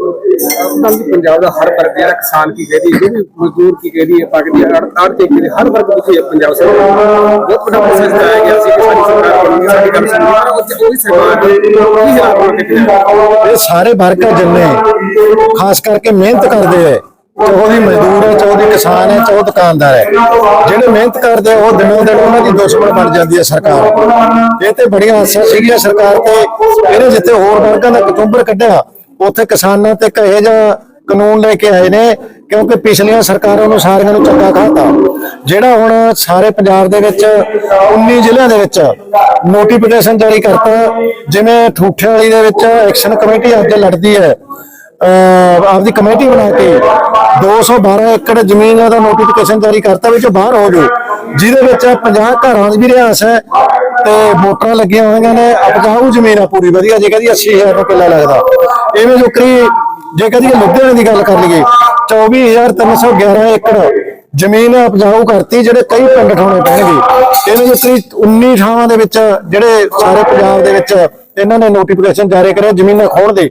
ਕੱਲ ਪੰਜਾਬ ਦਾ ਹਰ ਵਰਗ ਜਿਹੜਾ ਕਿਸਾਨ ਕੀ ਕਹਦੀ ਹੈ ਵੀ ਮਜ਼ਦੂਰ ਕੀ ਕਹਦੀ ਹੈ ਪੱਕਦੀ ਹੈ ਤੇ ਕਹਦੀ ਹਰ ਵਰਗ ਦੁਖੀ ਹੈ ਪੰਜਾਬ ਸਰਕਾਰ ਬਹੁਤ ਵੱਡਾ ਮੈਸੇਜ ਦਿੱਤਾ ਗਿਆ ਸੀ ਕਿ ਸਾਡੀ ਸਰਕਾਰ ਬਣੂਗੀ ਸਾਡੀ ਗੱਲ ਸੁਣੂਗੀ ਪਰ ਉੱਥੇ ਉਹ ਸਰਕਾਰ ਕੀ ਹਾਲਾਤ ਬਣ ਕੇ ਕਿਹਾ ਇਹ ਸਾਰੇ ਵਰਗ ਜਿੰਨੇ, ਖਾਸ ਕਰਕੇ ਮਿਹਨਤ ਕਰਦੇ ਹੈ ਚਾਹੇ ਮਜ਼ਦੂਰ ਹੈ ਚਾਹੇ ਕਿਸਾਨ ਹੈ ਚਾਹੇ ਦੁਕਾਨਦਾਰ ਹੈ ਜਿਹੜੇ ਮਿਹਨਤ ਕਰਦੇ ਉਹ ਦਿਨੋਂ ਦਿਨ ਉਹਨਾਂ ਦੀ ਦੁਸ਼ਮਣ ਬਣ ਜਾਂਦੀ ਹੈ ਸਰਕਾਰ। ਇਹ ਤੇ ਬੜੀਆਂ ਆਸਾਂ ਸੀਗੀਆਂ ਸਰਕਾਰ ਤੇ। ਇਹਨੇ ਜਿੱਥੇ ਹੋਰ ਵਰਗਾਂ ਦਾ ਕਤੂੰਬਰ ਕੱਢਿਆ ਉੱਥੇ ਕਿਸਾਨਾਂ ਤੇ ਕਹੇ ਜਿਹਾ ਕਾਨੂੰਨ ਲੈ ਕੇ ਆਏ ਨੇ, ਕਿਉਂਕਿ ਪਿਛਲੀਆਂ ਸਰਕਾਰਾਂ ਨੂੰ ਸਾਰਿਆਂ ਨੂੰ ਚੰਗਾ ਖਾਤਾ। ਜਿਹੜਾ ਹੁਣ ਸਾਰੇ ਪੰਜਾਬ ਦੇ ਵਿੱਚ 19 ਜ਼ਿਲ੍ਹਿਆਂ ਦੇ ਵਿੱਚ ਨੋਟੀਫਿਕੇਸ਼ਨ ਜਾਰੀ ਕਰਤਾ, ਜਿਵੇਂ ਠੂਠੇ ਵਾਲੀ ਦੇ ਵਿੱਚ ਐਕਸ਼ਨ ਕਮੇਟੀ ਅੱਜ ਲੜਦੀ ਹੈ। ਅਹ ਆਪਦੀ ਕਮੇਟੀ ਬਣਾ ਕੇ 212 ਏਕੜ ਜ਼ਮੀਨ ਦਾ ਨੋਟੀਫਿਕੇਸ਼ਨ ਜਾਰੀ ਕਰਤਾ ਵਿੱਚ ਬਾਹਰ ਹੋ ਗਏ ਜਿਹਦੇ ਵਿੱਚ 50 ਘਰਾਂ ਦੀ ਵੀ ਰਿਹਾਇਸ਼ ਹੈ ਤੇ ਮੋਟਰਾਂ ਲੱਗੀਆਂ ਹੋਈਆਂ ਨੇ ਉਪਜਾਊ ਜ਼ਮੀਨ ਆ ਪੂਰੀ, ਵਧੀਆ, ਜੇ ਕਹਦੀ 80000 ਰੁਪਏ ਕਿੱਲਾ ਲੱਗਦਾ। ਐਵੇਂ ਜੋ ਜੇ ਕਹਦੀ ਲੁਧਿਆਣੇ ਦੀ ਗੱਲ ਕਰ ਲਈਏ 24311 ਏਕੜ ਜ਼ਮੀਨ ਉਪਜਾਊ ਕਰਤੀ, ਜਿਹੜੇ ਕਈ ਪਿੰਡ ਠਾਉਣੇ ਪੈਣਗੇ। ਇਹਨੇ ਜੋ 19 ਥਾਵਾਂ ਦੇ ਵਿੱਚ, ਜਿਹੜੇ ਸਾਰੇ ਪੰਜਾਬ ਦੇ ਵਿੱਚ ਇਹਨਾਂ ਨੇ ਨੋਟੀਫਿਕੇਸ਼ਨ ਜਾਰੀ ਕਰਿਆ ਜ਼ਮੀਨਾਂ ਖੋਣ ਦੇ।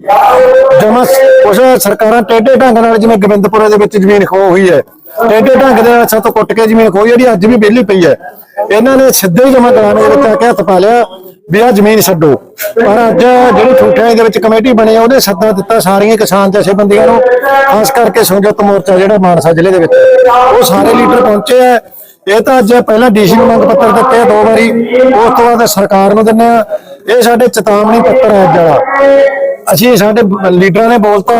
ਜਮਾ ਕੁਛ ਸਰਕਾਰਾਂ ਟੇਢੇ ਢੰਗ ਨਾਲ, ਜਿਵੇਂ ਗੋਬਿੰਦਪੁਰੇ ਦੇ ਵਿੱਚ ਜ਼ਮੀਨ ਖੋ ਹੋਈ ਹੈ, ਟੇਢੇ ਢੰਗ ਦੇ ਨਾਲ ਛੱਤ ਕੁੱਟ ਕੇ ਜ਼ਮੀਨ ਖੋਈ ਜਿਹੜੀ ਅੱਜ ਵੀ ਵਿਹਲੀ ਪਈ ਹੈ। ਇਹਨਾਂ ਨੇ ਸਿੱਧੇ ਹੀ ਜਮਾ ਕਰਾਣੇ ਦੇ ਵਿੱਚ ਆ ਕੇ ਹੱਥ ਪਾ ਲਿਆ ਵੀ ਆ ਜ਼ਮੀਨ ਛੱਡੋ। ਪਰ ਅੱਜ ਜਿਹੜੀ ਠੂਠਿਆਂ ਦੇ ਵਿੱਚ ਕਮੇਟੀ ਬਣੀ ਆ, ਉਹਨੇ ਸੱਦਾ ਦਿੱਤਾ ਸਾਰੀਆਂ ਕਿਸਾਨ ਜਥੇਬੰਦੀਆਂ ਨੂੰ, ਖਾਸ ਕਰਕੇ ਸੰਯੁਕਤ ਮੋਰਚਾ ਜਿਹੜਾ ਮਾਨਸਾ ਜ਼ਿਲ੍ਹੇ ਦੇ ਵਿੱਚ। ਉਹ ਸਾਰੇ ਲੀਡਰ ਪਹੁੰਚੇ ਆ। ਇਹ ਤਾਂ ਅੱਜ ਪਹਿਲਾਂ ਡੀਸੀ ਨੂੰ ਮੰਗ ਪੱਤਰ ਦਿੱਤੇ ਆ ਦੋ ਵਾਰੀ, ਉਸ ਤੋਂ ਬਾਅਦ ਸਰਕਾਰ ਨੂੰ ਦਿੰਨੇ ਆ। ਇਹ ਸਾਡੇ ਚੇਤਾਵਨੀ ਪੱਤਰ ਹੈ ਅੱਜ ਵਾਲਾ। ਅਸੀਂ ਸਾਡੇ ਲੀਡਰਾਂ ਨੇ ਬੋਲਤਾ,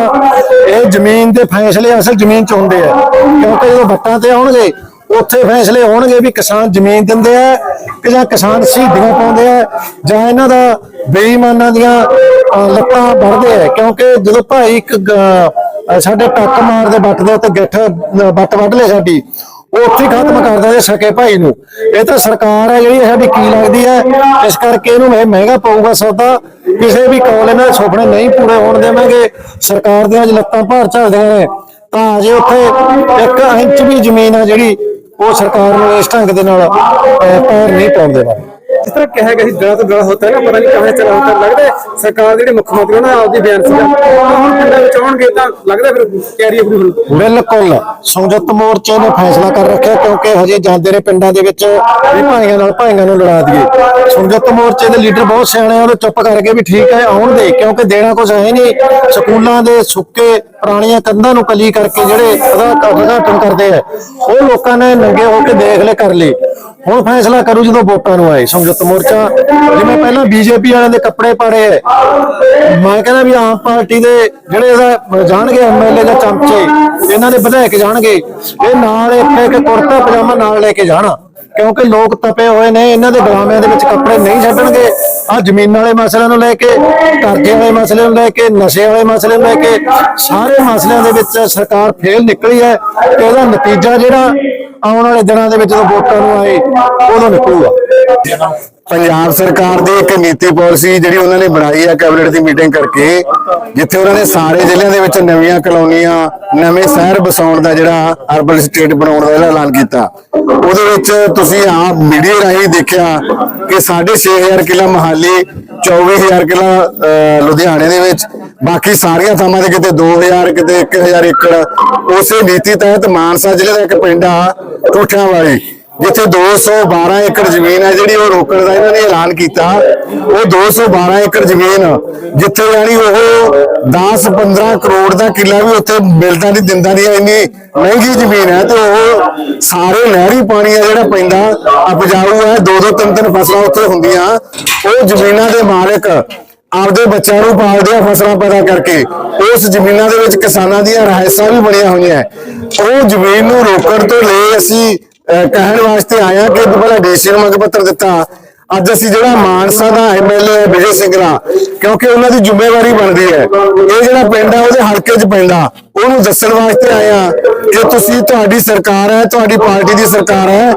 ਇਹ ਜ਼ਮੀਨ ਦੇ ਫੈਸਲੇ ਅਸਲ ਜ਼ਮੀਨ ਚ ਹੁੰਦੇ ਆ, ਕਿਉਂਕਿ ਜਦੋਂ ਵੱਟਾਂ ਤੇ ਆਉਣਗੇ ਉੱਥੇ ਫੈਸਲੇ ਹੋਣਗੇ ਵੀ ਕਿਸਾਨ ਜ਼ਮੀਨ ਦਿੰਦੇ ਆ ਕਿ ਜਾਂ ਕਿਸਾਨ ਸ਼ਹੀਦੀਆਂ ਪਾਉਂਦੇ ਆ ਜਾਂ ਇਹਨਾਂ ਦਾ ਬੇਈਮਾਨਾਂ ਦੀਆਂ ਲੱਤਾਂ ਵੱਢਦੇ ਆ। ਕਿਉਂਕਿ ਜਦੋਂ ਭਾਈ ਇੱਕ ਸਾਡੇ ਟੱਕ ਮਾਰਦੇ ਵੱਟ ਦੇ ਉੱਤੇ ਗਿੱਠ ਅਹ, ਵੱਟ ਵੱਢ ਲੈ ਸਾਡੀ ਉਹ ਉੱਥੇ ਖਤਮ ਕਰਦਾ ਦਿੰਦੇ ਸਕੇ ਭਾਈ ਨੂੰ। ਇਹ ਤਾਂ ਸਰਕਾਰ ਹੈ ਜਿਹੜੀ ਸਾਡੀ ਕੀ ਲੱਗਦੀ ਹੈ ਇਸ ਕਰਕੇ ਇਹਨੂੰ ਇਹ ਮਹਿੰਗਾ ਪਊਗਾ ਸੌਦਾ। ਕਿਸੇ ਵੀ ਕੋਲ ਇਹਨਾਂ ਦੇ ਸੁਪਨੇ ਨਹੀਂ ਪੂਰੇ ਹੋਣ ਦੇਵਾਂਗੇ। ਸਰਕਾਰ ਦੀਆਂ ਅੱਜ ਲੱਤਾਂ ਭਾਰ ਝੱਲਦੀਆਂ ਨੇ। ਤਾਂ ਅਜੇ ਉੱਥੇ ਇੱਕ ਇੰਚ ਵੀ ਜ਼ਮੀਨ ਆ ਜਿਹੜੀ ਉਹ ਸਰਕਾਰ ਨੂੰ ਇਸ ਢੰਗ ਦੇ ਨਾਲ ਪੈਰ ਨਹੀਂ ਪਾਉਣ ਦੇਣਾ। ਜਿਸ ਤਰ੍ਹਾਂ ਕਿਹਾ ਗਿਆ ਸੀ ਡਰਾ ਤੋਂ ਡਰਾ ਹੁੰਦਾ ਹੈ ਨਾ ਪਤਾ ਨਹੀਂ ਕਹਾਂ ਚਲਾ ਹੁੰਦਾ, ਲੱਗਦਾ ਹੈ ਸਰਕਾਰ ਦੇ ਜਿਹੜੇ ਮੁੱਖ ਮੰਤਰੀ ਉਹਨਾਂ ਦਾ ਆਪਦੀ ਬਿਆਨ ਸੀਗਾ ਹੁਣ ਪਿੰਡਾਂ ਵਿੱਚ ਆਉਣਗੇ ਤਾਂ ਲੱਗਦਾ ਫਿਰ ਤਿਆਰੀ ਪੂਰੀ ਹੋਣੀ। ਬਿਲਕੁਲ। ਸੰਯੁਕਤ ਮੋਰਚੇ ਨੇ ਫੈਸਲਾ ਕਰ ਰੱਖਿਆ, ਕਿਉਂਕਿ ਹਜੇ ਜਾਂਦੇ ਨੇ ਪਿੰਡਾਂ ਦੇ ਵਿੱਚ ਵੀ ਭਾਈਆਂ ਨਾਲ ਭਾਈਆਂ ਨੂੰ ਲੜਾ ਦਈਏ। ਸੰਯੁਕਤ ਮੋਰਚੇ ਦੇ ਲੀਡਰ ਬਹੁਤ ਸਿਆਣੇ ਆ ਉਹ ਚੁੱਪ ਕਰਕੇ ਵੀ ਠੀਕ ਹੈ, ਆਉਣ ਦੇ, ਕਿਉਂਕਿ ਦੇਣਾ ਕੁਝ ਹੈ ਨਹੀਂ। ਸਕੂਲਾਂ ਦੇ ਸੁੱਕੇ ਪੁਰਾਣੀਆਂ ਕੰਧਾਂ ਨੂੰ ਕਲੀ ਕਰਕੇ ਜਿਹੜੇ ਉਹਦਾ ਉਦਘਾਟਨ ਕਰਦੇ ਆ, ਉਹ ਲੋਕਾਂ ਨੇ ਨੰਗੇ ਹੋ ਕੇ ਦੇਖ ਲੈ ਕਰ ਲਈ ਹੁਣ ਫੈਸਲਾ ਕਰੂ ਜਦੋਂ ਵੋਟਾਂ ਨੂੰ ਆਏ, ਸੰਯੁਕਤ ਮੋਰਚਾ, ਜਿਵੇਂ ਪਹਿਲਾਂ ਬੀਜੇਪੀ ਵਾਲਿਆਂ ਦੇ ਕੱਪੜੇ ਪਾੜੇ ਐ ਮੈਂ ਕਹਿੰਦਾ ਵੀ ਆਮ ਪਾਰਟੀ ਦੇ ਜਿਹੜੇ ਜਾਣਗੇ ਐਮਐਲਏ ਜਾਂ ਚਮਚੇ, ਇਹਨਾਂ ਦੇ ਵਿਧਾਇਕ ਜਾਣਗੇ। ਇਹ ਨਾਲ ਇੱਕ ਇੱਕ ਕੁੜਤਾ ਪਜਾਮਾ ਨਾਲ ਲੈ ਕੇ ਜਾਣਾ। ਕਿਉਂਕਿ ਲੋਕ ਤਪੇ ਹੋਏ ਨੇ, ਇਹਨਾਂ ਦੇ ਡਰਾਮਿਆਂ ਦੇ ਵਿੱਚ ਕੱਪੜੇ ਨਹੀਂ ਛੱਡਣਗੇ। ਆ ਜਮੀਨਾਂ ਵਾਲੇ ਮਸਲਿਆਂ ਨੂੰ ਲੈ ਕੇ, ਕਰਜ਼ੇ ਵਾਲੇ ਮਸਲੇ ਨੂੰ ਲੈ ਕੇ, ਨਸ਼ੇ ਵਾਲੇ ਮਸਲੇ ਨੂੰ ਲੈ ਕੇ, ਸਾਰੇ ਮਸਲਿਆਂ ਦੇ ਵਿੱਚ ਸਰਕਾਰ ਫੇਲ ਨਿਕਲੀ ਹੈ ਤੇ ਇਹਦਾ ਨਤੀਜਾ ਜਿਹੜਾ ਆਉਣ ਵਾਲੇ ਦਿਨਾਂ ਦੇ ਵਿੱਚ ਜਦੋਂ ਵੋਟਾਂ ਨੂੰ ਆਏ ਉਦੋਂ ਨਿਕਲੂਗਾ ਪੰਜਾਬ ਸਰਕਾਰ ਦੀ ਇੱਕ ਨੀਤੀ ਪਾਲਿਸੀ ਜਿਹੜੀ ਉਹਨਾਂ ਨੇ ਬਣਾਈ ਹੈ ਕੈਬਨਿਟ ਦੀ ਮੀਟਿੰਗ ਕਰਕੇ ਜਿੱਥੇ ਉਹਨਾਂ ਨੇ ਸਾਰੇ ਜ਼ਿਲ੍ਹਿਆਂ ਦੇ ਵਿੱਚ ਨਵੀਆਂ ਕਲੋਨੀਆਂ ਨਵੇਂ ਸ਼ਹਿਰ ਬਸਾਉਣ ਦਾ ਜਿਹੜਾ ਅਰਬਨ ਸਟੇਟ ਬਣਾਉਣ ਦਾ ਜਿਹੜਾ ਐਲਾਨ ਕੀਤਾ। ਉਹਦੇ ਵਿੱਚ ਤੁਸੀਂ ਆਪ ਮੀਡੀਆ ਰਾਹੀਂ ਦੇਖਿਆ ਕਿ 6500 ਕਿਲਾ ਮਹਾਲੀ 24000 ਕਿਲਾ ਲੁਧਿਆਣੇ ਦੇ ਵਿੱਚ ਬਾਕੀ ਸਾਰੀਆਂ ਥਾਵਾਂ ਤੇ ਕਿਤੇ 2000 ਕਿਤੇ 1000 ਏਕੜ ਉਸੇ ਨੀਤੀ ਤਹਿਤ ਮਾਨਸਾ ਜ਼ਿਲ੍ਹੇ ਦਾ ਇੱਕ ਪਿੰਡ ਆ ਟੂਠਿਆਂ ਵਾਲੀ ਜਿੱਥੇ 212 ਏਕੜ ਜ਼ਮੀਨ ਹੈ ਜਿਹੜੀ ਉਹ ਰੋਕਣ ਦਾ ਇਹਨਾਂ ਨੇ ਐਲਾਨ ਕੀਤਾ, ਉਹ 212 ਏਕੜ ਜ਼ਮੀਨ, ਜਿੱਥੇ ਯਾਨੀ ਉਹ 10-15 ਕਰੋੜ ਦਾ ਕਿੱਲਾ ਵੀ ਉੱਥੇ ਮਿਲਦਾ ਨਹੀਂ ਦਿੰਦਾ ਨਹੀਂ ਇੰਨੀ ਮਹਿੰਗੀ ਜ਼ਮੀਨ ਹੈ ਤੇ ਉਹ ਸਾਰੇ ਨਹਿਰੀ ਪਾਣੀ ਆ ਜਿਹੜਾ ਪੈਂਦਾ, ਉਪਜਾਊ ਹੈ, ਦੋ ਦੋ ਤਿੰਨ ਤਿੰਨ ਫਸਲਾਂ ਉੱਥੇ ਹੁੰਦੀਆਂ। ਉਹ ਜ਼ਮੀਨਾਂ ਦੇ ਮਾਲਕ ਆਪਦੇ ਬੱਚਿਆਂ ਨੂੰ ਪਾਲਦੇ ਆ ਫਸਲਾਂ ਪੈਦਾ ਕਰਕੇ। ਉਸ ਜ਼ਮੀਨਾਂ ਦੇ ਵਿੱਚ ਕਿਸਾਨਾਂ ਦੀਆਂ ਰਹਿਸਾਂ ਵੀ ਬਣੀਆਂ ਹੋਈਆਂ। ਉਹ ਜ਼ਮੀਨ ਨੂੰ ਰੋਕਣ ਤੋਂ ਲੈ ਅਸੀਂ ਕਹਿਣ ਵਾਸਤੇ ਆਇਆ ਕਿ ਦੁਬਾਰਾ ਡੀਸੀ ਨੂੰ ਮੰਗ ਪੱਤਰ ਦਿੱਤਾ। ਅੱਜ ਅਸੀਂ ਜਿਹੜਾ ਮਾਨਸਾ ਦਾ ਐਮਐਲਏ ਵਿਜੇ ਸਿੰਘਰਾ ਕਿਉਂਕਿ ਉਹਨਾਂ ਦੀ ਜ਼ਿੰਮੇਵਾਰੀ ਬਣਦੀ ਹੈ। ਇਹ ਜਿਹੜਾ ਪਿੰਡ ਹੈ, ਉਹਦੇ ਹਲਕੇ 'ਚ ਪੈਂਦਾ। ਉਹਨੂੰ ਦੱਸਣ ਵਾਸਤੇ ਆਇਆ ਕਿ ਤੁਸੀਂ ਤੁਹਾਡੀ ਸਰਕਾਰ ਹੈ, ਤੁਹਾਡੀ ਪਾਰਟੀ ਦੀ ਸਰਕਾਰ ਹੈ।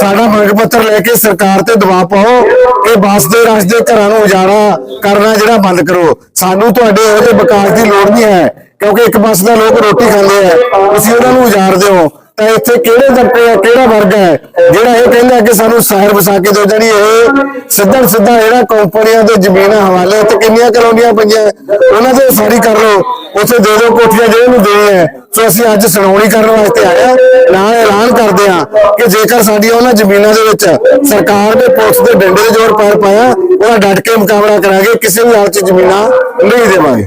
ਸਾਡਾ ਮੰਗ ਪੱਤਰ ਲੈ ਕੇ ਸਰਕਾਰ ਤੇ ਦਬਾਅ ਪਾਓ ਕਿ ਬੱਸ ਦੇ ਰਸ ਦੇ ਘਰਾਂ ਨੂੰ ਉਜਾੜਾ ਕਰਨਾ ਜਿਹੜਾ ਬੰਦ ਕਰੋ। ਸਾਨੂੰ ਤੁਹਾਡੇ ਉਹਦੇ ਵਿਕਾਸ ਦੀ ਲੋੜ ਨਹੀਂ ਹੈ, ਕਿਉਂਕਿ ਇੱਕ ਬੱਸ ਦਾ ਲੋਕ ਰੋਟੀ ਖਾਂਦੇ ਆ ਤੁਸੀਂ ਉਹਨਾਂ ਨੂੰ ਉਜਾੜਦੇ ਹੋ। ਤਾਂ ਇੱਥੇ ਕਿਹੜੇ ਤਬਕੇ ਆ, ਕਿਹੜਾ ਵਰਗ ਹੈ? ਜਿਹੜਾ ਇਹ ਕਹਿੰਦਾ ਕਿ ਸਾਨੂੰ ਸ਼ਹਿਰ ਵਸਾ ਕੇ ਦਿਓ ਜਿਹੜੀ ਇਹ ਸਿੱਧਾ ਸਿੱਧਾ ਜਿਹੜਾ ਕੰਪਨੀਆਂ ਦੇ ਜ਼ਮੀਨਾਂ ਹਵਾਲੇ ਤੇ ਕਿੰਨੀਆਂ ਕਲੋਨੀਆਂ ਪਈਆਂ? ਉਹਨਾਂ ਦੇ ਸਾਰੀ ਕਰ ਲਓ, ਉੱਥੇ ਦੇ ਦਿਓ ਕੋਠੀਆਂ ਜਿਹੜੇ ਨੂੰ ਦੇਣੀ ਹੈ ਸੋ ਅਸੀਂ ਅੱਜ ਸੁਣਾਉਣੀ ਕਰਨ ਵਾਸਤੇ ਆਏ ਹਾਂ ਨਾਲ ਐਲਾਨ ਕਰਦੇ ਹਾਂ ਕਿ ਜੇਕਰ ਸਾਡੀਆਂ ਉਹਨਾਂ ਜ਼ਮੀਨਾਂ ਦੇ ਵਿੱਚ ਸਰਕਾਰ ਦੇ ਪੁਲਿਸ ਦੇ ਡੰਡੇ ਦੇ ਜ਼ੋਰ ਪਾਰ ਪਾਇਆ, ਉਹਦਾ ਡਟ ਕੇ ਮੁਕਾਬਲਾ ਕਰਾਂਗੇ, ਕਿਸੇ ਵੀ ਹਾਲਤ 'ਚ ਜ਼ਮੀਨਾਂ ਨਹੀਂ ਦੇਵਾਂਗੇ।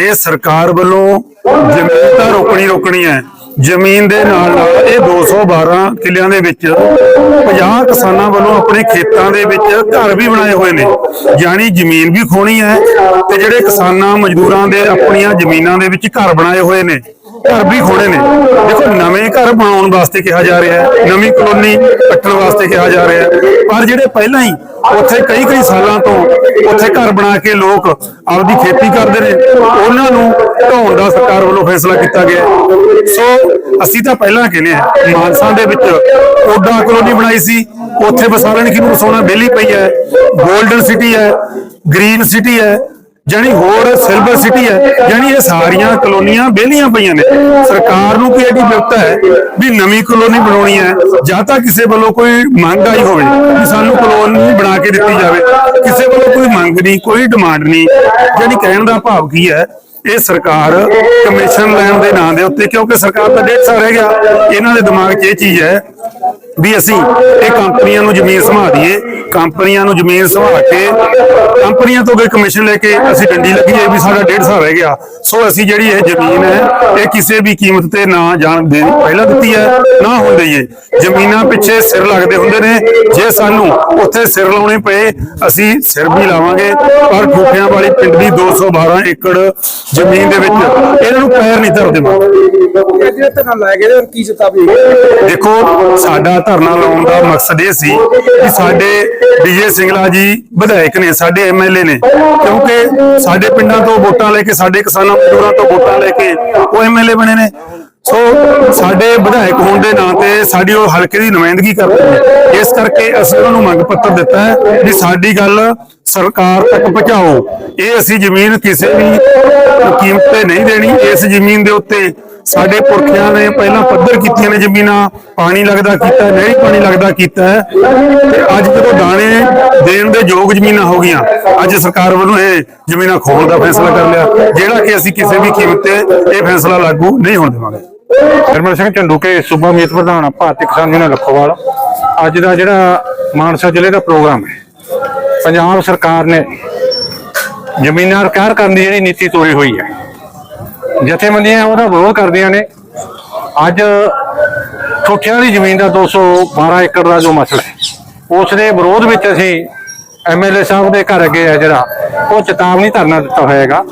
ਇਹ ਸਰਕਾਰ ਵੱਲੋਂ ਜ਼ਮੀਨ ਤਾਂ ਰੋਕਣੀ ਰੋਕਣੀ ਹੈ ਜ਼ਮੀਨ ਦੇ ਨਾਲ ਨਾਲ ਇਹ 212 ਕਿੱਲਿਆਂ ਦੇ ਵਿੱਚ 50 ਕਿਸਾਨਾਂ ਵੱਲੋਂ ਆਪਣੇ ਖੇਤਾਂ ਦੇ ਵਿੱਚ ਘਰ ਵੀ ਬਣਾਏ ਹੋਏ ਨੇ। ਯਾਨੀ ਜ਼ਮੀਨ ਵੀ ਖੋਣੀ ਹੈ ਤੇ ਜਿਹੜੇ ਕਿਸਾਨਾਂ ਮਜ਼ਦੂਰਾਂ ਦੇ ਆਪਣੀਆਂ ਜ਼ਮੀਨਾਂ ਦੇ ਵਿੱਚ ਘਰ ਬਣਾਏ ਹੋਏ ਨੇ। ਘਰ ਵੀ ਖੋਣੇ ਨੇ। ਦੇਖੋ, ਨਵੇਂ ਘਰ ਬਣਾਉਣ ਵਾਸਤੇ ਕਿਹਾ ਜਾ ਰਿਹਾ ਹੈ, ਨਵੀਂ ਕਲੋਨੀ ਕੱਟਣ ਵਾਸਤੇ ਕਿਹਾ ਜਾ ਰਿਹਾ ਹੈ। ਪਰ ਜਿਹੜੇ ਪਹਿਲਾਂ ਹੀ ਉੱਥੇ ਕਈ ਕਈ ਸਾਲਾਂ ਤੋਂ ਉੱਥੇ ਘਰ ਬਣਾ ਕੇ ਲੋਕ ਆਪਦੀ ਖੇਤੀ ਕਰਦੇ ਨੇ ਉਹਨਾਂ ਨੂੰ ਢਾਉਣ ਦਾ ਸਰਕਾਰ ਵੱਲੋਂ ਫੈਸਲਾ ਕੀਤਾ ਗਿਆ ਸੋ, ਅਸੀਂ ਤਾਂ ਪਹਿਲਾਂ ਕਹਿੰਦੇ ਆ ਮਾਨਸਾ ਦੇ ਵਿੱਚ ਓਡਾ ਕਲੋਨੀ ਬਣਾਈ ਸੀ, ਉੱਥੇ ਵਸਾਲਣ ਕਿਨੂੰ ਵਸਾਉਣਾ ਬੇਲੀ ਪਈ ਹੈ। 골ਡਨ ਸਿਟੀ ਹੈ, ਗ੍ਰੀਨ ਸਿਟੀ ਹੈ ਜਾਣੀ ਹੋਰ ਸਿਲਵਰ ਸਿਟੀ ਹੈ, ਜਾਣੀ ਇਹ ਸਾਰੀਆਂ ਕਲੋਨੀਆਂ ਬੇਲੀਆਂ ਪਈਆਂ ਨੇ। ਸਰਕਾਰ ਨੂੰ ਕੋਈ ਐਡੀ ਵਿਵਸਥਾ ਹੈ ਵੀ ਨਵੀਂ ਕਲੋਨੀ ਬਣਾਉਣੀ ਹੈ, ਜਾਂ ਤਾਂ ਕਿਸੇ ਵੱਲੋਂ ਕੋਈ ਮੰਗ ਆਈ ਹੋਵੇ ਕਿ ਸਾਨੂੰ ਕਲੋਨੀ ਬਣਾ ਕੇ ਦਿੱਤੀ ਜਾਵੇ। ਕਿਸੇ ਵੱਲੋਂ ਕੋਈ ਮੰਗ ਨਹੀਂ, ਕੋਈ ਡਿਮਾਂਡ ਨਹੀਂ। ਜਾਣੀ ਕਹਿਣ ਦਾ ਭਾਵ ਕੀ ਹੈ, ਇਹ ਸਰਕਾਰ ਕਮਿਸ਼ਨ ਲੈਣ ਦੇ ਨਾਂ ਦੇ ਉੱਤੇ, ਕਿਉਂਕਿ ਸਰਕਾਰ ਤਾਂ ਡੇਢ ਸਾਲ ਰਹਿ ਗਿਆ, ਇਹਨਾਂ ਦੇ ਦਿਮਾਗ 'ਚ ਇਹ ਚੀਜ਼ ਹੈ ਵੀ ਅਸੀਂ ਇਹ ਕੰਪਨੀਆਂ ਨੂੰ ਜ਼ਮੀਨ ਸਮਾ ਦਈਏ ਕੰਪਨੀਆਂ ਨੂੰ ਜ਼ਮੀਨ ਸਮਾ ਕੇ ਕੰਪਨੀਆਂ ਤੋਂ ਕੋਈ ਕਮਿਸ਼ਨ ਲੈ ਕੇ ਅਸੀਂ ਡੰਡੀ ਲੱਗੀਏ ਵੀ ਸਾਡਾ ਡੇਢ ਸਾਲ ਰਹਿ ਗਿਆ। ਸੋ ਅਸੀਂ ਜਿਹੜੀ ਇਹ ਜ਼ਮੀਨ ਹੈ ਇਹ ਕਿਸੇ ਵੀ ਕੀਮਤ ਤੇ ਨਾ ਜਾਣ ਦੇ ਪਹਿਲਾਂ ਦਿੱਤੀ ਹੈ ਨਾ ਹੁਣ ਦਈਏ। ਜ਼ਮੀਨਾਂ ਪਿੱਛੇ ਸਿਰ ਲੱਗਦੇ ਹੁੰਦੇ ਨੇ ਜੇ ਸਾਨੂੰ ਉੱਥੇ ਸਿਰ ਲਾਉਣੇ ਪਏ ਅਸੀਂ ਸਿਰ ਵੀ ਲਾਵਾਂਗੇ ਪਰ ਖੋਖਿਆਂ ਵਾਲੀ ਪਿੰਡ ਦੀ 212 ਏਕੜ ਜ਼ਮੀਨ ਦੇ ਵਿੱਚ ਇਹਨਾਂ ਨੂੰ ਪੈਰ ਨਹੀਂ ਧਰ ਦੇਵਾਂਗੇ ਦੇਖੋ ਸਾਡਾ ਧਰਨਾ ਲਾਉਣ ਦਾ ਮਕਸਦ ਇਹ ਸੀ ਕਿ ਸਾਡੇ ਵਿਜੇ ਸਿੰਗਲਾ ਜੀ ਵਿਧਾਇਕ ਨੇ, ਸਾਡੇ ਐਮਐਲਏ ਨੇ, ਕਿਉਂਕਿ ਸਾਡੇ ਪਿੰਡਾਂ ਤੋਂ ਵੋਟਾਂ ਲੈ ਕੇ, ਸਾਡੇ ਕਿਸਾਨਾਂ ਮਜ਼ਦੂਰਾਂ ਤੋਂ ਵੋਟਾਂ ਲੈ ਕੇ ਉਹ ਐਮਐਲਏ ਬਣੇ ਨੇ। ਸੋ ਸਾਡੇ ਵਿਧਾਇਕ ਹੋਣ ਦੇ ਨਾਂ ਤੇ ਸਾਡੀ ਉਹ ਹਲਕੇ ਦੀ ਨੁਮਾਇੰਦਗੀ ਕਰਦੇ ਨੇ। ਇਸ ਕਰਕੇ ਅਸੀਂ ਉਹਨਾਂ ਨੂੰ ਮੰਗ ਪੱਤਰ ਦਿੱਤਾ ਹੈ ਵੀ ਸਾਡੀ ਗੱਲ ਸਰਕਾਰ ਤੱਕ ਪਹੁੰਚਾਓ। ਇਹ ਅਸੀਂ ਜ਼ਮੀਨ ਕਿਸੇ ਵੀ ਕੀਮਤ ਤੇ ਨਹੀਂ ਦੇਣੀ। ਇਸ ਜ਼ਮੀਨ ਦੇ ਉੱਤੇ ਸਾਡੇ ਪੁਰਖਿਆਂ ਨੇ ਪਹਿਲਾਂ ਪੱਧਰ ਕੀਤੀਆਂ ਨੇ ਜ਼ਮੀਨਾਂ ਪਾਣੀ ਲੱਗਦਾ ਕੀਤਾ ਹੈ, ਪਾਣੀ ਲੱਗਦਾ ਕੀਤਾ। ਤੇ ਅੱਜ ਜਦੋਂ ਦਾਣੇ ਦੇਣ ਦੇ ਯੋਗ ਜ਼ਮੀਨਾਂ ਹੋ ਗਈਆਂ ਅੱਜ ਸਰਕਾਰ ਵੱਲੋਂ ਇਹ ਜ਼ਮੀਨਾਂ ਖੋਣ ਦਾ ਫੈਸਲਾ ਕਰ ਲਿਆ। ਜਿਹੜਾ ਕਿ ਅਸੀਂ ਕਿਸੇ ਵੀ ਕੀਮਤ ਤੇ ਇਹ ਫੈਸਲਾ ਲਾਗੂ ਨਹੀਂ ਹੋਣ ਦੇਵਾਂਗੇ। ਹਰਮਨ ਸਿੰਘ ਝੰਡੂਕੇ ਸੂਬਾ ਮੀਤ ਪ੍ਰਧਾਨ ਭਾਰਤੀ ਕਿਸਾਨ ਯੂਨੀਅਨ ਲੱਖੋਵਾਲ। ਅੱਜ ਦਾ ਜਿਹੜਾ ਮਾਨਸਾ ਜ਼ਿਲ੍ਹੇ ਦਾ ਪ੍ਰੋਗਰਾਮ ਹੈ ਪੰਜਾਬ ਸਰਕਾਰ ਨੇ ਜ਼ਮੀਨਾਂ ਰਿਕਾਰ ਕਰਨ ਦੀ ਜਿਹੜੀ ਨੀਤੀ ਤੋਰੀ ਹੋਈ ਹੈ ਜਥੇਬੰਦੀਆਂ ਉਹਦਾ ਵਿਰੋਧ ਕਰਦੀਆਂ ਨੇ। ਅੱਜ ਠੋਠਿਆਂ ਦੀ ਜ਼ਮੀਨ ਦਾ 212 ਏਕੜ ਦਾ ਜੋ ਮਸਲਾ ਹੈ, ਉਸ ਦੇ ਵਿਰੋਧ ਵਿੱਚ ਅਸੀਂ ਐਮਐਲਏ ਸਾਹਿਬ ਦੇ ਘਰ ਅੱਗੇ ਹੈ ਜਿਹੜਾ, ਉਹ ਚੇਤਾਵਨੀ ਧਰਨਾ ਦਿੱਤਾ ਹੋਏਗਾ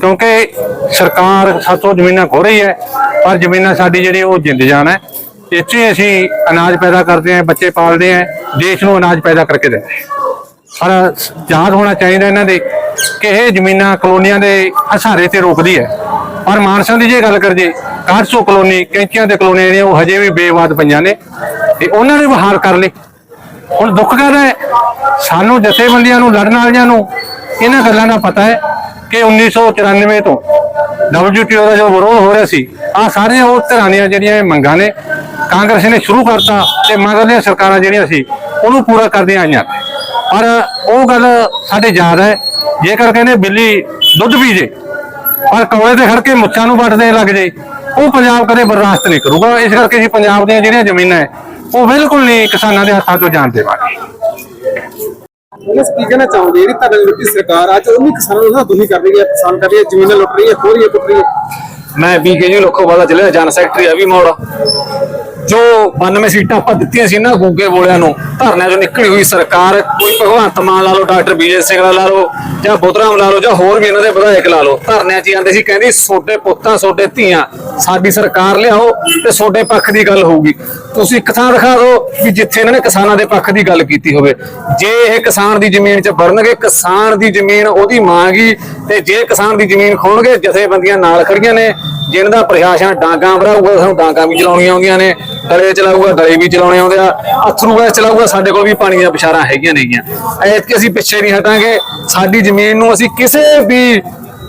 ਕਿਉਂਕਿ ਸਰਕਾਰ ਸਾਤੋਂ ਜ਼ਮੀਨਾਂ ਖੋ ਰਹੀ ਹੈ, ਪਰ ਜ਼ਮੀਨਾਂ ਸਾਡੀ ਜਿਹੜੀ ਉਹ ਜਿੰਦ ਜਾਨ ਹੈ। ਇੱਥੇ ਅਸੀਂ ਅਨਾਜ ਪੈਦਾ ਕਰਦੇ ਹਾਂ, ਬੱਚੇ ਪਾਲਦੇ ਹਾਂ, ਦੇਸ਼ ਨੂੰ ਅਨਾਜ ਪੈਦਾ ਕਰਕੇ ਦਿੰਦੇ ਪਰ ਯਾਦ ਹੋਣਾ ਚਾਹੀਦਾ ਇਹਨਾਂ ਦੇ ਕਿ ਇਹ ਜ਼ਮੀਨਾਂ ਕਲੋਨੀਆਂ ਦੇ ਹਸਾਰੇ ਤੇ ਰੋਕਦੀ ਹੈ। ਔਰ ਮਾਨਸਾ ਦੀ ਜੇ ਗੱਲ ਕਰ ਜੇ 400 ਕਲੋਨੀ, ਕੈਂਚੀਆਂ ਦੇ ਕਲੋਨੀਆਂ ਜਿਹੜੀਆਂ, ਉਹ ਹਜੇ ਵੀ ਬੇਵਾਦ ਪਈਆਂ ਨੇ ਤੇ ਉਹਨਾਂ ਨੇ ਬਹਾਲ ਕਰ ਲਈ ਹੁਣ ਦੁੱਖ ਕਰਦਾ ਹੈ? ਸਾਨੂੰ ਜਥੇਬੰਦੀਆਂ ਨੂੰ, ਲੜਨ ਵਾਲਿਆਂ ਨੂੰ ਇਹਨਾਂ ਗੱਲਾਂ ਦਾ ਪਤਾ ਹੈ ਕਿ 1994 ਤੋਂ WTO ਦਾ ਜੋ ਵਿਰੋਧ ਹੋ ਰਿਹਾ ਸੀ ਆ ਸਾਰੀਆਂ ਉਹ ਤਰ੍ਹਾਂ ਦੀਆਂ ਜਿਹੜੀਆਂ ਮੰਗਾਂ ਨੇ, ਕਾਂਗਰਸ ਨੇ ਸ਼ੁਰੂ ਕਰਤਾ ਤੇ ਮਗਰਲੀਆਂ ਸਰਕਾਰਾਂ ਜਿਹੜੀਆਂ ਸੀ, ਉਹਨੂੰ ਪੂਰਾ ਕਰਦੀਆਂ ਆਈਆਂ। ਪਰ ਉਹ ਗੱਲ ਸਾਡੇ ਯਾਦ ਹੈ, ਜੇਕਰ ਕਹਿੰਦੇ ਬਿੱਲੀ ਦੁੱਧ ਪੀ ਜੇ ਪਰ ਕੌਲੇ ਤੇ ਖੜ ਕੇ ਮੁੱਛਾਂ ਨੂੰ ਵੱਟਦੇ ਲੱਗ ਜੇ। ਉਹ ਪੰਜਾਬ ਕਦੇ ਬਰਦਾਸ਼ਤ ਨਹੀਂ ਕਰੂਗਾ। ਇਸ ਕਰਕੇ ਅਸੀਂ ਪੰਜਾਬ ਦੀਆਂ ਜਿਹੜੀਆਂ ਜ਼ਮੀਨਾਂ ਹੈ ਉਹ ਬਿਲਕੁਲ ਨਹੀਂ ਕਿਸਾਨਾਂ ਦੇ ਹੱਥਾਂ ਤੋਂ ਜਾਣ ਦੇਵਾਂਗੇ। ਉਹਨੇ ਕੀ ਕਹਿਣਾ ਚਾਹੁੰਦੇ ਜਿਹੜੀ ਤੁਹਾਡੀ ਲੁੱਟੀ ਸਰਕਾਰ ਅੱਜ ਉਹ ਵੀ ਕਿਸਾਨਾਂ ਨੂੰ ਨਾ ਦੁਖੀ ਕਰ ਰਹੀ ਹੈ ਕਿਸਾਨ ਕਰ ਰਹੀ ਹੈ ਜ਼ਮੀਨਾਂ ਲੁੱਟ ਰਹੀ ਹੈ ਖੋਹ ਰਹੀ ਹੈ ਕੁੱਟ ਰਹੀ ਹੈ। ਮੈਂ ਬੀਕੇਜੀ ਲੋਕੋਵਾਲਾ ਜ਼ਿਲ੍ਹੇ ਦਾ ਜਨ ਸੈਕਟਰੀ ਅਭੀ ਮੋੜ। ਜੋ 92 ਸੀਟਾਂ ਆਪਾਂ ਦਿੱਤੀਆਂ ਸੀ ਨਾ ਗੋਗੇ ਬੋਲਿਆਂ ਨੂੰ, ਧਰਨਿਆਂ ਚੋਂ ਨਿਕਲੀ ਹੋਈ ਸਰਕਾਰ, ਕੋਈ ਭਗਵੰਤ ਮਾਨ ਲਾ ਲਓ, ਡਾਕਟਰ ਵਿਜੇ ਸਿੰਘ ਲਾ ਲਓ, ਜਾਂ ਬੁੱਧਰਾਮ ਲਾ ਲਓ, ਜਾਂ ਹੋਰ ਵੀ ਇਹਨਾਂ ਦੇ ਵਿਧਾਇਕ ਲਾ ਲਓ, ਧਰਨਿਆਂ 'ਚ ਹੀ ਸੀ, ਕਹਿੰਦੀ ਸੋਡੇ ਪੁੱਤਾਂ, ਸੋਡੇ ਧੀਆਂ, ਸਾਡੀ ਸਰਕਾਰ ਲਿਆਓ ਤੇ ਸੋਡੇ ਪੱਖ ਦੀ ਗੱਲ ਹੋਊਗੀ। ਤੁਸੀਂ ਇੱਕ ਥਾਂ ਦਿਖਾ ਦਿਓ ਵੀ ਜਿੱਥੇ ਇਹਨਾਂ ਨੇ ਕਿਸਾਨਾਂ ਦੇ ਪੱਖ ਦੀ ਗੱਲ ਕੀਤੀ ਹੋਵੇ। ਜੇ ਇਹ ਕਿਸਾਨ ਦੀ ਜ਼ਮੀਨ 'ਚ ਵੜਨਗੇ, ਕਿਸਾਨ ਦੀ ਜ਼ਮੀਨ ਉਹਦੀ ਮਾਂ ਗਈ ਤੇ ਜੇ ਕਿਸਾਨ ਦੀ ਜ਼ਮੀਨ ਖੋਣਗੇ, ਜਥੇਬੰਦੀਆਂ ਨਾਲ ਖੜੀਆਂ ਨੇ ਜਿਹਨਾਂ ਦਾ ਪ੍ਰਸ਼ਾਸਨ ਡਾਂਗਾ ਭਰਾਊਗਾ ਸਾਨੂੰ ਡਾਂਗਾ ਵੀ ਚਲਾਉਣੀਆਂ ਆਉਂਦੀਆਂ ਨੇ ਡਲੇ ਚਲਾਊਗਾ ਡਲੇ ਵੀ ਚਲਾਉਣੇ ਆਉਂਦੇ ਆ, ਅਥਰੂ ਗੈਸ ਚਲਾਊਗਾ, ਸਾਡੇ ਕੋਲ ਵੀ ਪਾਣੀ ਦੀਆਂ ਪਿਛਾਰਾਂ ਹੈਗੀਆਂ ਨੇਗੀਆਂ। ਐਤਕੀ ਅਸੀਂ ਪਿੱਛੇ ਨਹੀਂ ਹਟਾਂਗੇ, ਸਾਡੀ ਜ਼ਮੀਨ ਨੂੰ ਅਸੀਂ ਕਿਸੇ ਵੀ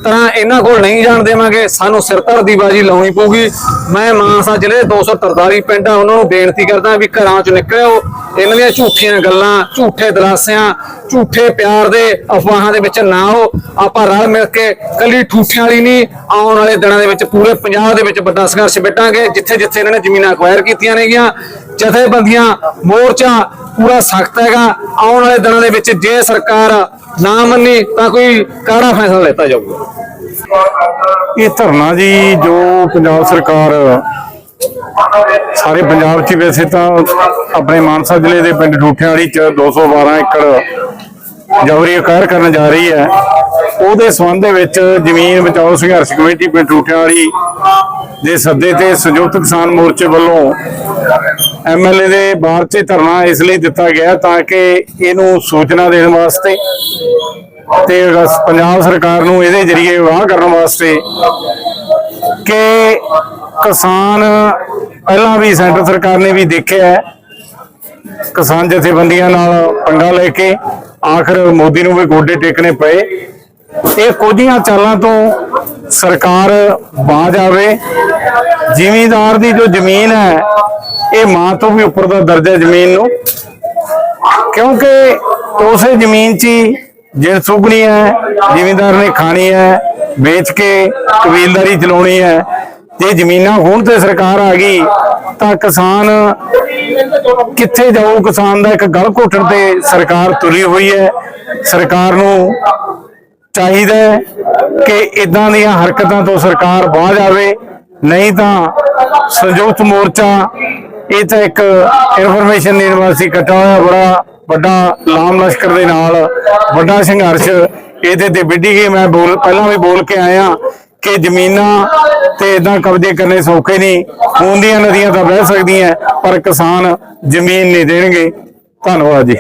ਤਰ੍ਹਾਂ ਇਹਨਾਂ ਕੋਲ ਨਹੀਂ ਜਾਣ ਦੇਵਾਂਗੇ, ਸਾਨੂੰ ਸਿਰ ਧੜ ਦੀ ਬਾਜੀ ਲਾਉਣੀ ਪਊਗੀ। ਮੈਂ ਮਾਨਸਾ ਜ਼ਿਲ੍ਹੇ ਦੇ 243 ਪਿੰਡ ਆ ਉਹਨਾਂ ਨੂੰ ਬੇਨਤੀ ਕਰਦਾ ਵੀ ਘਰਾਂ ਚੋਂ ਨਿਕਲਿਓ। ਇਹਨਾਂ ਦੀਆਂ ਝੂਠੀਆਂ ਗੱਲਾਂ, ਝੂਠੇ ਦਲਾਸਿਆਂ, ਝੂਠੇ ਪਿਆਰ ਦੇ ਅਫਵਾਹਾਂ ਦੇ ਵਿੱਚ ਨਾ ਹੋ ਆਪਾਂ ਰਲ ਮਿਲ ਕੇ ਕੱਲੀ ਠੂਠਿਆਂ ਵਾਲੀ ਨਹੀਂ, ਆਉਣ ਵਾਲੇ ਦਿਨਾਂ ਦੇ ਵਿੱਚ ਪੂਰੇ ਪੰਜਾਬ ਦੇ ਵਿੱਚ ਵੱਡਾ ਸੰਘਰਸ਼ ਵਿੱਢਾਂਗੇ ਜਿੱਥੇ ਜਿੱਥੇ ਇਹਨਾਂ ਨੇ ਜ਼ਮੀਨਾਂ ਅਕਵਾਇਰ ਕੀਤੀਆਂ ਨੇਗੀਆਂ। ਜਥੇਬੰਦੀਆਂ ਮੋਰਚਾ ਪੂਰਾ ਸਖਤ ਹੈਗਾ। ਆਉਣ ਵਾਲੇ ਦਿਨਾਂ ਦੇ ਵਿੱਚ ਜੇ ਸਰਕਾਰ ਨਾ ਮੰਨੀ ਤਾਂ ਕੋਈ ਕਾੜਾ ਫੈਸਲਾ ਲੈਤਾ ਜਾਊਗਾ? ਇਹ ਧਰਨਾ ਜੀ, ਜੋ ਪੰਜਾਬ ਸਰਕਾਰ ਸਾਰੇ ਪੰਜਾਬ 'ਚ ਵੈਸੇ ਤਾਂ ਆਪਣੇ ਮਾਨਸਾ ਜ਼ਿਲ੍ਹੇ ਦੇ ਪਿੰਡ ਠੂਠਿਆਂ ਵਾਲੀ 'ਚ 212 ਏਕੜ ਜਵਰੀ ਅਕਾਰ ਕਰਨ ਜਾ ਰਹੀ ਹੈ। ਉਹਦੇ ਸੰਬੰਧ ਵਿੱਚ ਜ਼ਮੀਨ ਬਚਾਓ ਸੰਘਰਸ਼ ਕਮੇਟੀ ਪਿੰਡ ਠੂਠਿਆਂ ਵਾਲੀ ਦੇ ਸੱਦੇ ਤੇ ਸੰਯੁਕਤ ਕਿਸਾਨ ਮੋਰਚੇ ਵੱਲੋਂ ਐਮਐਲਏ ਦੇ ਬਾਹਰ 'ਚ ਧਰਨਾ ਇਸ ਲਈ ਦਿੱਤਾ ਗਿਆ ਤਾਂ ਕਿ ਇਹਨੂੰ ਸੂਚਨਾ ਦੇਣ ਵਾਸਤੇ ਤੇ ਪੰਜਾਬ ਸਰਕਾਰ ਨੂੰ ਇਹਦੇ ਜਰੀਏ ਵਾਹ ਕਰਨ ਵਾਸਤੇ ਕਿ ਕਿਸਾਨ ਪਹਿਲਾਂ ਵੀ ਸੈਂਟਰ ਸਰਕਾਰ ਨੇ ਵੀ ਦੇਖਿਆ ਹੈ, ਕਿਸਾਨ ਜਥੇਬੰਦੀਆਂ ਨਾਲ ਪੰਗਾ ਲੈ ਕੇ ਆਖਰ ਮੋਦੀ ਨੂੰ ਵੀ ਗੋਡੇ ਟੇਕਣੇ ਪਏ। ਇਹ ਕੁਝੀਆਂ ਚਾਲਾਂ ਤੋਂ ਸਰਕਾਰ ਬਾਜ ਆਵੇ ਜ਼ਿਮੀਂਦਾਰ ਦੀ ਜੋ ਜ਼ਮੀਨ ਹੈ, ਇਹ ਮਾਂ ਤੋਂ ਵੀ ਉੱਪਰ ਦਾ ਦਰਜਾ ਜ਼ਮੀਨ ਨੂੰ। ਕਿਉਂਕਿ ਉਸੇ ਜ਼ਮੀਨ 'ਚ ਜਿਣ ਸੁਗਣੀ ਹੈ, ਜ਼ਿਮੀਂਦਾਰ ਨੇ ਖਾਣੀ ਹੈ, ਵੇਚ ਕੇ ਕਬੀਲਦਾਰੀ ਚਲਾਉਣੀ ਹੈ। ਜੇ ਜ਼ਮੀਨਾਂ ਹੋਣ ਤੇ ਸਰਕਾਰ ਆ ਗਈ, ਤਾਂ ਕਿਸਾਨ ਕਿੱਥੇ ਜਾਊ? ਕਿਸਾਨ ਦਾ ਇੱਕ ਗਲ ਘੋਟਣ ਤੇ ਸਰਕਾਰ ਤੁਰੀ ਹੋਈ ਹੈ। ਸਰਕਾਰ ਨੂੰ ਚਾਹੀਦਾ ਕਿ ਇਦਾਂ ਦੀਆਂ ਹਰਕਤਾਂ ਤੋਂ ਸਰਕਾਰ ਬਾਹਰ ਆਵੇ, ਨਹੀਂ ਤਾਂ ਸੰਯੁਕਤ ਮੋਰਚਾ ਇਹ ਤਾਂ ਇੱਕ ਇਨਫੋਰਮੇਸ਼ਨ ਦੇਣ ਵਾਸਤੇ ਇਕੱਠਾ ਹੋਇਆ, ਬੜਾ ਵੱਡਾ ਲਾਮ ਲਸ਼ਕਰ ਦੇ ਨਾਲ, ਵੱਡਾ ਸੰਘਰਸ਼ ਇਹਦੇ ਤੇ ਵਿੱਢੀ ਗਈ। ਮੈਂ ਬੋਲ, ਪਹਿਲਾਂ ਵੀ ਬੋਲ ਕੇ ਆਇਆ ਕਿ ਜ਼ਮੀਨਾਂ ਤੇ ਇਦਾਂ ਕਬਜ਼ੇ ਕਰਨੇ ਸੌਖੇ ਨਹੀਂ ਖੂਨ ਦੀਆਂ ਨਦੀਆਂ ਤਾਂ ਵਹਿ ਸਕਦੀਆਂ, ਪਰ ਕਿਸਾਨ ਜ਼ਮੀਨ ਨਹੀਂ ਦੇਣਗੇ। ਧੰਨਵਾਦ ਜੀ।